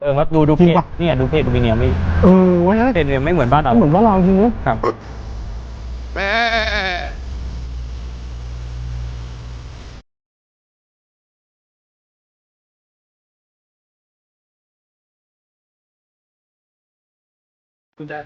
เออครัดูดูเพจนี่ยดูเพจดูมีเนียไม่เออว้ยเฮ้ยเพจเนี่ยไม่เหมือนบ้านเราเหมือนว่าเราจริงนะครับ คุณแจ๊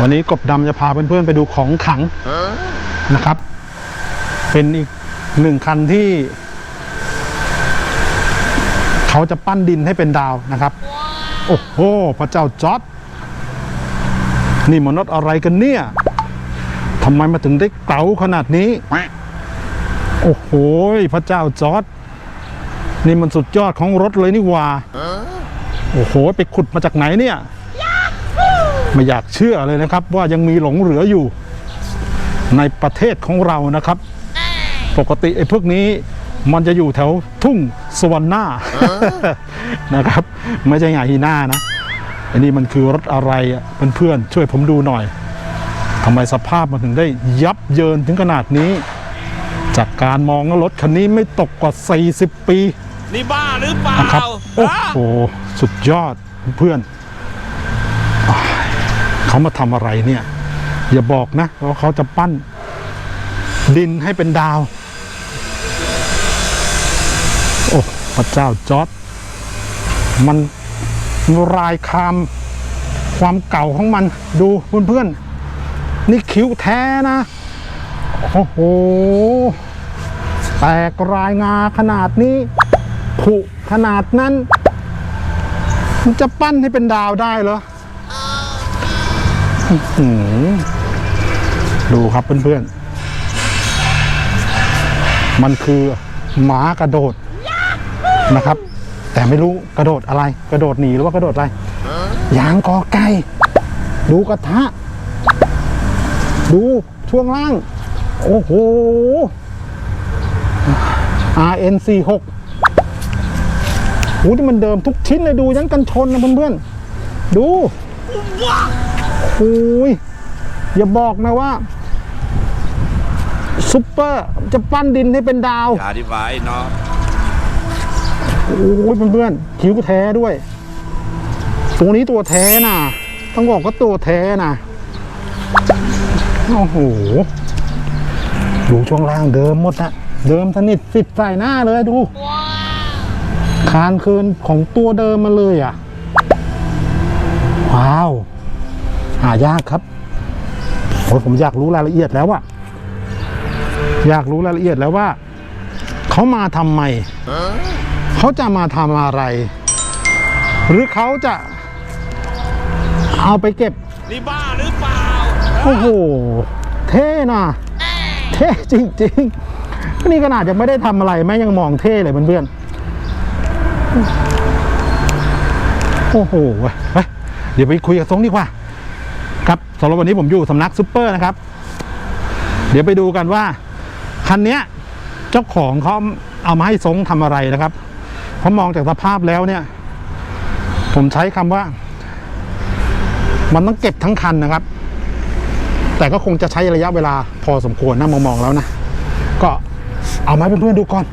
วันนี้กบดำจะพาเพื่อนๆไปดูของขลังนะครับ เป็นอีกหนึ่งคันที่ เขาจะปั้นดินให้เป็นดาวนะครับ โอ้โห พระเจ้าจอร์ดนี่มันรถอะไรกันเนี่ยทำไมมาถึงได้เก๋าขนาดนี้ โอ้โห พระเจ้าจอร์ดนี่มันสุดยอดของรถเลยนี่หว่า โอ้โห ไปขุดมาจากไหนเนี่ย ไม่อยากเชื่อเลยนะครับ ว่ายังมีหลงเหลืออยู่ในประเทศของเรานะครับ ปกติไอ้พวกนี้มันจะอยู่แถวทุ่งสวรรค์หน้านะครับ ไม่ใช่ไงฮีน่านะอันนี้มันคือรถอะไรอะเพื่อนๆช่วยผมดูหน่อยทำไมสภาพมันถึงได้ยับเยินถึงขนาดนี้ จากการมองแล้วรถคันนี้ไม่ตกกว่า 40 ปี นี่บ้าหรือเปล่านะครับโอ้ฮะโหสุดยอดเพื่อนอ้าย เขามาทำอะไรเนี่ย อย่าบอกนะว่าเขาจะปั้นดินให้เป็นดาว โอ้พระเจ้าจอร์ดมันรายคามความเก่าของมันดูเพื่อนๆ นี่คิ้วแท้นะ โอ้โห แตกรายงาขนาดนี้ ผุขนาดนั้น มันจะปั้นให้เป็นดาวได้เหรออื้อหือ ดูครับเพื่อนๆ มันคือหมากระโดดนะครับ แต่ไม่รู้กระโดดอะไร กระโดดหนีหรือว่ากระโดดอะไรยางกอไก่ดูกระทะ ดูช่วงล่าง โอ้โห RN46 โอ้ที่มันเดิมทุกชิ้นเลยดูยันกันชนนะเพื่อนๆ ดู อ้ยอย่าบอกนะว่าซุปเปอร์จะปั้นดินให้เป็นดาวอย่าอธิบายเนาะโอ้ยเพื่อนๆคิ้วแท้ด้วย ตัวนี้ตัวแท้น่ะต้องบอกว่าตัวแท้น่ะโอ้โหดูช่วงล่างเดิมหมดนะเดิมสนิทสิบใส่หน้าเลยดูคานเคินของตัวเดิมมาเลยอะ ว้าว หายากครับโอ้ยผมอยากรู้รายละเอียดแล้วอะอยากรู้รายละเอียดแล้วว่า เขามาทำไมเขาจะมาทำอะไร หรือเขาจะเอาไปเก็บนี่บ้าหรือเปล่าโอ้โห เท่นะเท่จริงๆนี่ขนาดยังไม่ได้ทำอะไรแม่งยังมองเท่เลยเพื่อนๆโอ้โหเว้ยเฮ้ยเดี๋ยวไปคุยกับทรงดีกว่าครับ สำหรับวันนี้ผมอยู่สำนักซุปเปอร์นะครับ เดี๋ยวไปดูกันว่า คันเนี้ยเจ้าของเขาเอามาให้ทรงทำอะไรนะครับเพราะมองจากสภาพแล้วเนี่ย ผมใช้คำว่า มันต้องเก็บทั้งคันนะครับ แต่ก็คงจะใช้ระยะเวลาพอสมควรนะมองๆแล้วนะ ก็เอามาให้เพื่อนๆดูก่อน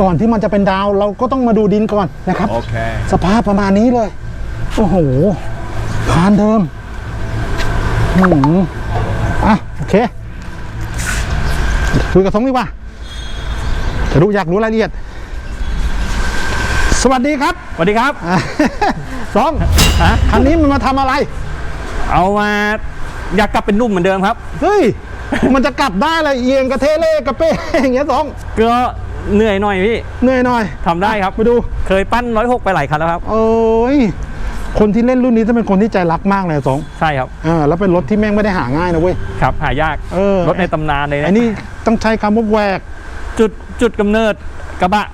ก่อนที่มันจะเป็นดาวเราก็ต้องมาดูดินก่อนนะครับโอเคสภาพประมาณนี้เลย โอ้โหพานเดิม อืมอะโอเคคุยกับทรงดีกว่าจะรู้อยากรู้รายละเอียด สวัสดีครับ สวัสดีครับอะสองฮะคันนี้มันมาทำอะไร เอามาอยากกลับเป็นหนุ่มเหมือนเดิมครับ เฮ้ย มันจะกลับได้เลยเอียงกระเทเล่กระเป้อย่างเงี้ยสองก็เหนื่อยหน่อยพี่ เหนื่อยหน่อยทำได้ครับไปดู เคยปั้นร้อยหกไปหลายคันแล้วครับ โอ้ย คนที่เล่นรุ่นนี้จะเป็นคนที่ใจรักมากเลยสองใช่ครับเออแล้วเป็นรถที่แม่งไม่ได้หาง่ายนะเว้ยครับหายากเออรถในตำนานเลยไอ้นะนี่ต้องใช้คำว่าแหวกจุดจุดกำเนิดกระบะ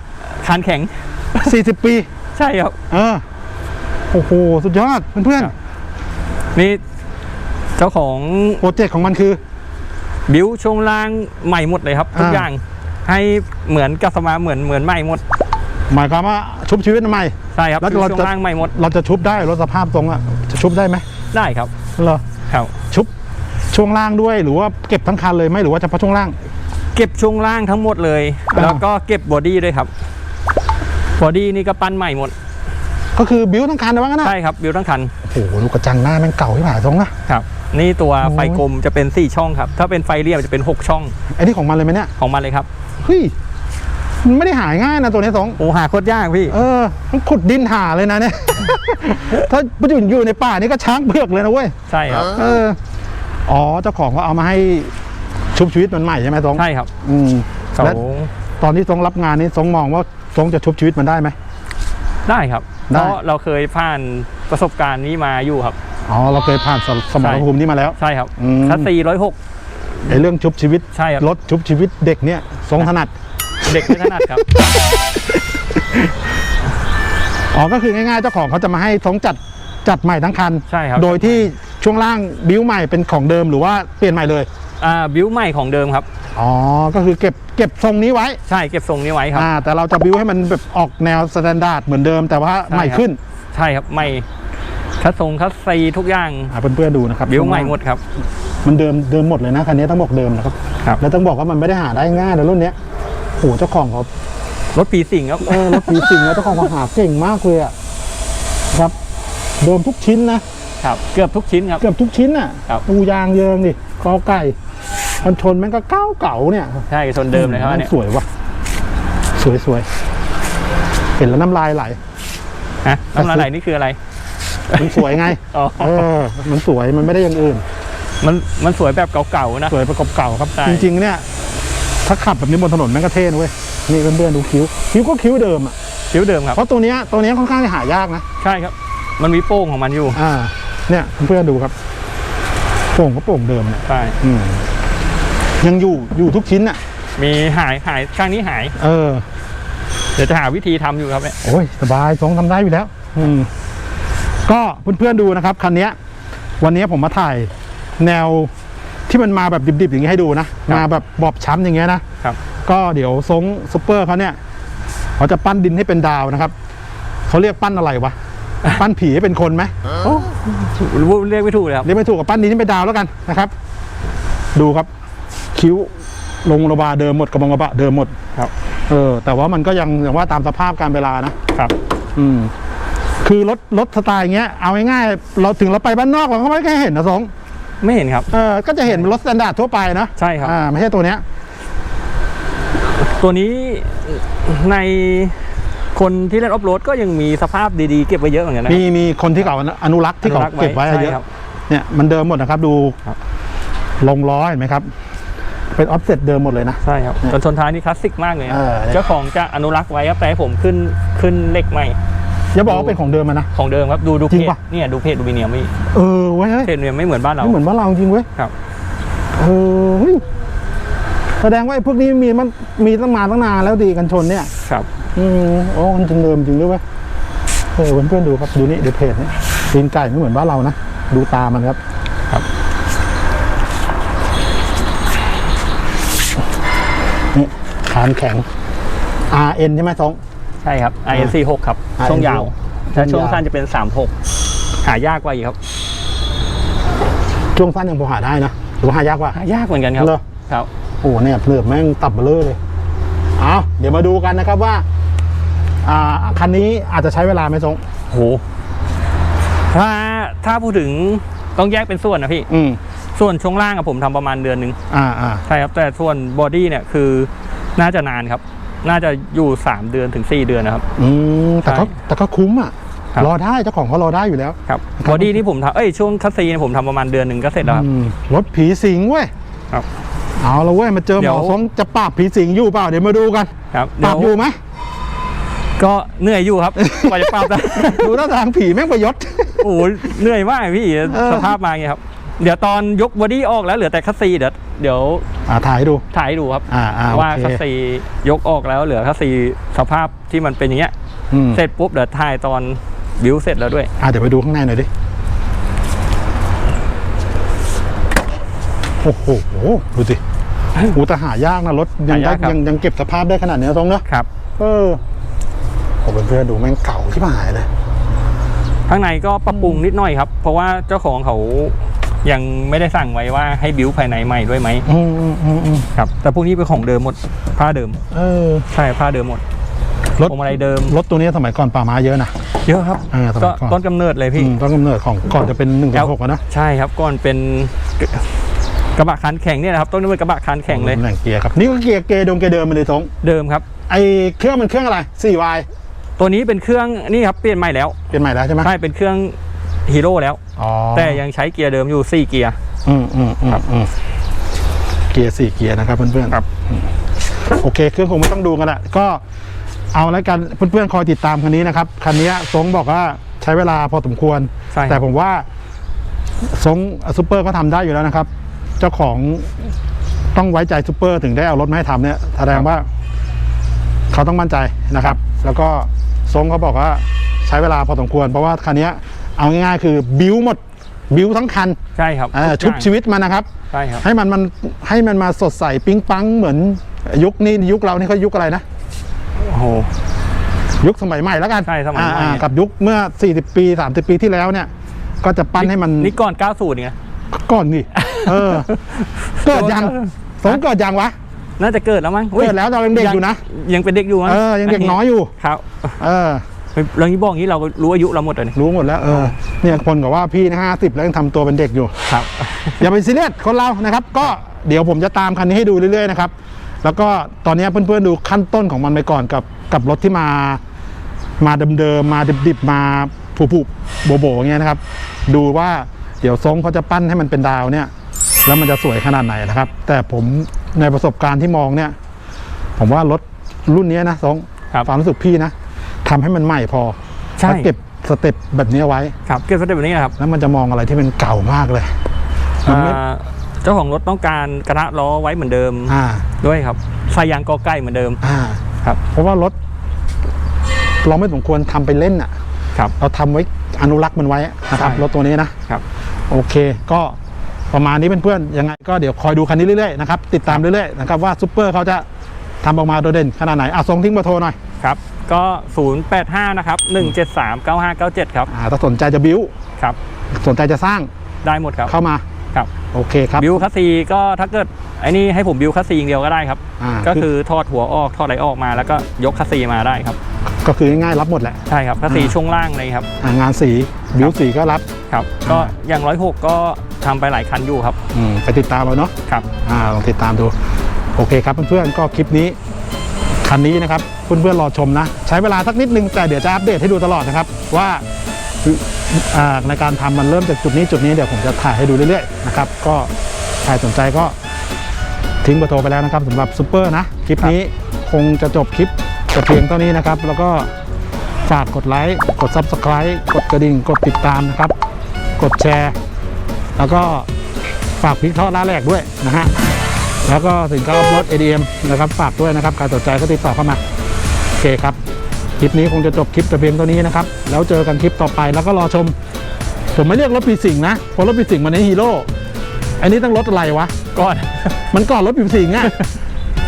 คานแข็ง 40 ปี ใช่ครับเออโอ้โหสุดยอดเพื่อนครับนี่เจ้าของๆโปรเจกต์ของมันคือบิวช่วงล่างใหม่หมดเลยครับ ทุกอ่าอย่างให้เหมือนกับสมาเหมือนเหมือนใหม่หมด หมายความว่าชุบชีวิตทำไมใช่ครับแล้วคือเราช่วจะงล่างใหม่หมดเราจะชุบได้รถสภาพตรงอะจะชุบได้ไหมได้ครับเหรอครับชุบช่วงล่างด้วยหรือว่าเก็บทั้งคันเลยไหมหรือว่าเฉพาะช่วงล่าง เก็บช่วงล่างทั้งหมดเลยอ่าแล้วก็เก็บบอดี้ด้วยครับบอดี้นี่ก็ปั้นใหม่หมด ก็คือบิวทั้งคันนะว่างั้นนะใช่ครับบิวทั้งคันโอ้โหดูกระจังหน้าแม่งเก่าที่ผ่าตรงนะครับนี่ตัวโอ้ยไฟกลมจะเป็น4ช่องครับ ถ้าเป็นไฟเรียบจะเป็น 6 ช่องไอ้นี่ของมันเลยไหมเนี่ยของมันเลยครับเฮ้ย มันไม่ได้หายง่ายนะตัวนี้สองโอ้หาโคตรยากพี่ เออมันขุดดินหาเลยนะเนี่ย ถ้าไปอยู่อยู่ในป่านี่ก็ช้างเผือกเลยนะเว้ย ใช่ครับ เออ อ๋อเจ้าของเขาเอามาให้ชุบชีวิตมันใหม่ใช่ไหมทรงใช่ครับ อืมเขาและตอนที่ทรงรับงานนี้ทรงมองว่าทรงจะชุบชีวิตมันได้ไหม ได้ครับได้เพราะเราเคยผ่านประสบการณ์นี้มาอยู่ครับ อ๋อ เราเคยผ่านสสมรภูมินี้มาแล้ว ใช่ครับอืมคัสซีร้อยหกไอ้เรื่องชุบชีวิตใช่ครับรถชุบชีวิตเด็กเนี่ยทรงถนัด เด็กไม่ถนัดครับ อ๋อก็คือง่ายๆเจ้าของเขาจะมาให้ทรงจัดจัดใหม่ทั้งคัน ใช่ครับ โดยที่ช่วงล่างบิ้วใหม่เป็นของเดิมหรือว่าเปลี่ยนใหม่เลย อ่าบิวใหม่ของเดิมครับ อ๋อ ก็คือเก็บเก็บทรงนี้ไว้ ใช่เก็บทรงนี้ไว้ครับ อ่า แต่เราจะบิ้วให้มันแบบออกแนวสแตนดาร์ดเหมือนเดิมแต่ว่าใช่ใหม่ครับขึ้น ใช่ครับใหม่คัสทรงคัสซีทุกอย่างอ่าเพื่อนๆดูนะครับบิวช่งใหม่ล่างหมดครับ มันเดิมเดิมหมดเลยนะคันนี้ต้องบอกเดิมนะครับ ครับ แล้วต้องบอกว่ามันไม่ได้หาได้ง่ายนะรุ่นเนี้ย โหเจ้าของเขารถปีสิงครับเออรถปีสิงแล้วเจ้าของเขาหาเก่งมากเลยอะครับเดิมทุกชิ้นนะครับ เกือบทุกชิ้นครับ เกือบทุกชิ้นอะครับปูยางเยิงดิกอไก่มันชนแม่งก็เก้าเก่าเนี่ยใช่ชนเดิมเลยครับอันนเนี่ยสวยว่ะสวยสวยเห็นแล้วน้ำลายไหลฮะน้ำลายไหลนี่คืออะไร มันสวยไงอ๋อเออมันสวยมันไม่ได้อย่างอื่น มันมันสวยแบบเก่าๆนะสวยประกอบเก่าครับใช่จริงๆเนี่ย ถ้าขับแบบนี้บนถนนแม่งก็เท่นะเว้ยนี่เพื่อนๆดูคิ้ว คิ้วก็คิ้วเดิมอะคิ้วเดิมครับ เพราะตัวเนี้ยตัวเนี้ยค่อนข้างจะหายากนะ ใช่ครับ มันมีโป้งของมันอยู่ อ่า เนี่ยเพื่อนๆดูครับ โป่งก็โป่งเดิมเนี่ยใช่ อืมยังอยู่อยู่ทุกชิ้นอะ มีหายหายข้างนี้หาย เออ เดี๋ยวจะหาวิธีทำอยู่ครับเนี่ยโอ้ยสบายสองทำได้อยู่แล้ว อืม ก็เพื่อนๆดูนะครับคันเนี้ย วันนี้ผมมาถ่ายแนว ที่มันมาแบบดิบๆอย่างนี้ให้ดูนะ มาแบบบอบช้ำอย่างเงี้ยนะครับ ก็เดี๋ยวทรงซูเปอร์เขาเนี่ยเขาจะปั้นดินให้เป็นดาวนะครับเขาเรียกปั้นอะไรวะปั้นผีให้เป็นคนไหมโอ้รู้เรียกไม่ถูกเลยครับเรียกไม่ถูกกับปั้นดินให้เป็นดาวแล้วกันนะครับ ดูครับ คิ้วลงระบาเดิมหมดกระบองกระบะเดิมหมดครับ เออ แต่ว่ามันก็ยังอย่างว่าตามสภาพการเวลานะครับ อืมคือรถรถสไตล์อย่างเงี้ยเอาง่ายๆเราถึงเราไปบ้านนอกเราก็ไม่ค่อยเห็นนะสง ไม่เห็นครับ เออก็จะเห็นเป็นรถสแตนดาร์ดทั่วไปนะใช่ครับ อ่าไม่ใช่ตัวเนี้ย ตัวนี้ในคนที่เล่นออฟโรดก็ยังมีสภาพดีๆ เก็บไว้เยอะเหมือนกันนะ มีมีคนที่เขาอนุรักษ์ที่เขาอนุรักษ์ไว้เก็บไว้ใช่เยอะครับเนี่ยมันเดิมหมดนะครับ ดูครับ ลงล้อเห็นไหมครับ เป็นออฟเซ็ตเดิมหมดเลยนะ ใช่ครับเนี่ยจนชนท้ายนี่คลาสสิกมากเลยครับเออเนี่ย เจ้าของจะอนุรักษ์ไว้ครับแต่ให้ผมขึ้นขึ้นเหล็กใหม่ อย่าบอกว่าเป็นของเดิมอะนะ ของเดิมครับดูดูจริเพงจปะ เนี่ยดูเพจดูมิเนียมไม่เออเว้ยเฮ้ยเพจดูมิเนียมไม่เหมือนบ้านเรา ไม่เหมือนบ้านเราจริงเว้ยครับ เออเฮ้ยแสดงว่าไอ้พวกนี้มีมันมีตั้งมาตั้งนานแล้วดีกันชนเนี่ย ครับ อืมโอ้มันจริงเดิมจริงด้วยเว้ยเออเพื่อนๆดูครับดูนี่ดูเพจเนี่ยตีนไก่ไม่เหมือนบ้านเรานะดูตามันครับครับ นี่คานแข็ง RN ใช่ไหมทรง ใช่ครับ IN46 ครับ IN46 ช่วงยาวถ้าช่วงช่วงยาวสั้นจะเป็น 36 หายากกว่าอีกครับ ช่วงสั้นยังพอหาได้นะหรือว่าหายากกว่าหายากเหมือนกันครับเหรอครับโอ้เนี่ยเหลือบแม่งตับเบลอเลยเอาเดี๋ยวมาดูกันนะครับว่า อ่าคันนี้อาจจะใช้เวลาไหมทรงโหถ้าถ้าพูดถึงต้องแยกเป็นส่วนนะพี่ อืมส่วนช่วงล่างอะผมทำประมาณเดือนหนึ่งอ่าอ่าใช่ครับ แต่ส่วนบอดี้เนี่ยคือน่าจะนานครับ น่าจะอยู่ 3 เดือนถึง 4 เดือนนะครับ อืมแต่ก็ใช่แต่ก็คุ้มอะครับ รอได้เจ้าของเขารอได้อยู่แล้วครับ บอดี้นี่ผมทำเอ้ยช่วงคัสซีเนี่ยผมทำประมาณเดือนหนึ่งก็เสร็จแล้วครับ อืมรถผีสิงเว้ยครับ เอาละเว้ยมาเจอหเดี๋มยวอทรงจะปราบผีสิงอยู่เปล่าเดี๋ยวมาดูกันครับปราบอยู่ไหม ก็เหนื่อยอยู่ครับกว่าจะปรับได้ ดูท่าทางผีแม่งประยศ โอ้โหเหนื่อยมากพี่เออ สภาพมาอย่างเงี้ยครับ เดี๋ยวตอนยกบอดี้ออกแล้วเหลือแต่คัสซีเดี๋ยวเดี๋ยวอ่าถ่ายให้ดู ถ่ายให้ดูครับ อ่าอ่าโอว่าเคคัสซียกออกแล้วเหลือคัสซีสภาพที่มันเป็นอย่างเงี้ย อืมเสร็จปุ๊บเดี๋ยวถ่ายตอนบิวเสร็จแล้วด้วย อ่าเดี๋ยวไปดูข้างในหน่อยดิ โอ้โห ดูสิโอ้แต่หายากนะรถยังได้หายากครับ ยังยังเก็บสภาพได้ขนาดนี้นะตรงเนอะครับ เออโอ้เพื่อนๆดูแม่งเก่าที่หายเลย ข้างในก็ปรับปรุงนิดหน่อยครับ เพราะว่าเจ้าของเขา ยังไม่ได้สั่งไว้ว่าให้บิวภายในใหม่ด้วยไหมอืมอืมอืมอืมครับแต่พวกนี้เป็นของเดิมหมดผ้าเดิม เออ ใช่ผ้าเดิมหมดรถ พวงมาลัยเดิมรถตัวนี้สมัยก่อนป่าม้าเยอะนะ เยอะครับเออสมัก็ยก่อน ต้นกำเนิดเลยพี่ อืมต้นกำเนิดของก่อนจะเป็นหนึ่งหกนะใช่ครับก่อนเป็นกกระบะคันแข่งเนี่ยนะครับต้นนี้เป็นกระบะคันแข่งเลยตำแหน่งเกียร์ครับนี่ก็เกียร์เกยร์ดงเกียร์เดิมมาเลยทรงเดิมครับ ไอเครื่องมันเครื่องอะไร 4Y ตัวนี้เป็นเครื่องนี่ครับเปลี่ยนใหม่แล้วเปลี่ยนใหม่แล้วใช่ไหมใช่เป็นเครื่องฮีโร่แล้วอ๋อ แต่ยังใช้เกียร์เดิมอยู่ 4 เกียร์อืมอืมอืมอืมเกียร์สี่เกียร์นะครับเพื่อนๆครับอืมโอเค เครื่องคงไม่ต้องดูกันละก็เอาแล้วกันเพื่อนๆคอยติดตามคันนี้นะครับคันนี้ทรงบอกว่าใช้เวลาพอสมควร ใช่คแต่รับผมว่าทรงซูเปอร์ก็ทำได้อยู่แล้วนะครับ เจ้าของต้องไว้ใจซูเปอร์ถึงได้เอารถมาให้ทำเนี่ยแสดงว่า เขาต้องมั่นใจนะครับ แล้วก็ทรงเขาบอกว่าใช้เวลาพอสมควร เพราะว่าคันนี้ เอาง่ายๆคือบิวหมดบิวทั้งคันใช่ครับเออทุชุกบอย่างชีวิตมันนะครับ ใช่ครับให้มันมันให้มันมาสดใสปิ๊งปังเหมือนยุคนี้ยุคเรานี่เขายุคอะไรนะ โอ้โห ยุคสมัยใหม่แล้วกันใช่สมัยใหม่ อ่าๆกับยุคเมื่อ 40 ปี 30 ปีที่แล้วเนี่ย ก็จะปั้นให้มันนี่ก่อน 90เนี่ย ก่อนนี่ เออ เกิดยังสงเกิดยังวะ น่าจะเกิดแล้วมั้งอุ๊ยเกิดแล้วเรายังเด็กอยู่นะ ยังเป็นเด็กอยู่มั้งเออยังเด็กน้อยอยู่ ครับ เออ เรื่องนี้บอกอย่างนี้เราก็รู้อายุเราหมดเลยนี่รู้หมดแล้วเออเนี่ยคนกับว่าพี่นะห้าสิบแล้วยังทำตัวเป็นเด็กอยู่ครับ อย่าไปซีเรียสคนเรานะครับ ก็เดี๋ยวผมจะตามคันนี้ให้ดูเรื่อยๆนะครับแล้วก็ตอนนี้เพื่อนๆดูขั้นต้นของมันไปก่อนกับกับรถที่มามาเดิมๆมาดิบๆมาผุๆโบๆอย่างเงี้ยนะครับ ดูว่าเดี๋ยวทรงเขาจะปั้นให้มันเป็นดาวเนี่ย แล้วมันจะสวยขนาดไหนนะครับ แต่ผมในประสบการณ์ที่มองเนี่ย ผมว่ารถรุ่นเนี้ยนะทรงครับความรู้สึกพี่นะ ทำให้มันใหม่พอใช่แล้วเก็บสเต็ปแบบนี้ไว้ครับเก็บสเต็ปแบบนี้นะครับแล้วมันจะมองอะไรที่มันเก่ามากเลยมันไม่อ่าเจ้าของรถต้องการกระทะล้อไว้เหมือนเดิมอ่าด้วยครับใส่ยางกอไก่เหมือนเดิมอ่าครับ เพราะว่ารถ เราไม่สมควรทำไปเล่นอะครับเราทำไว้อนุรักษ์มันไว้นะครับใช่รถตัวนี้นะครับ โอเค ก็ประมาณนี้เพื่อนๆยังไงก็เดี๋ยวคอยดูคันนี้เรื่อยๆนะครับติดตามเรื่อยๆนะครับว่าซูเปอร์เขาจะทำออกมาโดดเด่นขนาดไหนอะส่งทิ้งเบอร์โทรหน่อยครับ ก็ 085 นะครับ 173 9597 ครับ อ่าถ้าสนใจจะบิ้วครับ สนใจจะสร้างได้หมดครับ เข้ามาครับ โอเคครับบิวคัสซีก็ถ้าเกิดไอ้นี่ให้ผมบิวคัสซีอย่างเดียวก็ได้ครับ อ่าก็คือทอดหัวออกทอดอะไรออกมา แล้วก็ยกคัสซีมาได้ครับ ก็คือง่ายๆรับหมดแหละใช่ครับคัสซีอ่าช่วงล่างเลยครับ อ่างานสีบิ้วสีก็รับ ครับ ก็อ่าอย่างร้อยหกก็ทำไปหลายคันอยู่ครับ อืมไปติดตามเราเนาะครับ อ่าลองติดตามดู โอเคครับเพื่อนๆก็คลิปนี้ คันนี้นะครับเพื่อนๆรอชมนะ ใช้เวลาสักนิดนึงแต่เดี๋ยวจะอัปเดตให้ดูตลอดนะครับ ว่าในการทำมันเริ่มจากจุดนี้จุดนี้เดี๋ยวผมจะถ่ายให้ดูเรื่อยๆนะครับก็ใครสนใจก็ทิ้งเบอร์โทรไปแล้วนะครับสำหรับซูเปอร์นะคลิปนี้คงจะจบคลิปแต่เพียงเท่านี้นะครับ แล้วก็ฝากกดไลค์กด Subscribe กดกระดิ่ง กดติดตามนะครับ กดแชร์ แล้วก็ฝากพิกเทาะร้านแรกด้วยนะฮะ แล้วก็สินค้ารับรถ ADM นะครับฝากด้วยนะครับ การสนใจก็ติดต่อเข้ามา โอเคครับ คลิปนี้คงจะจบคลิปแต่เพียงเท่านี้นะครับ แล้วเจอกันคลิปต่อไปแล้วก็รอชม ผมไม่เรียกรถปีสิงห์นะเพราะรถปีสิงห์มันในฮีโร่อันนี้ต้องรถอะไรวะ ก่อน มันก่อนรถปีสิงห์อะ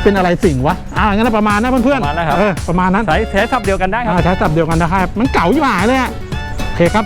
เป็นอะไรสิงห์วะ อ่า งั้นนะประมาณนะเพื่อนประมาณนั้นครับ เออ ประมาณนั้น ใช้ใช้ทับเดียวกันได้ครับ อ่า ใช้สับเดียวกันนะครับ มันเก่าอยู่หายเลยอะโอเคครับ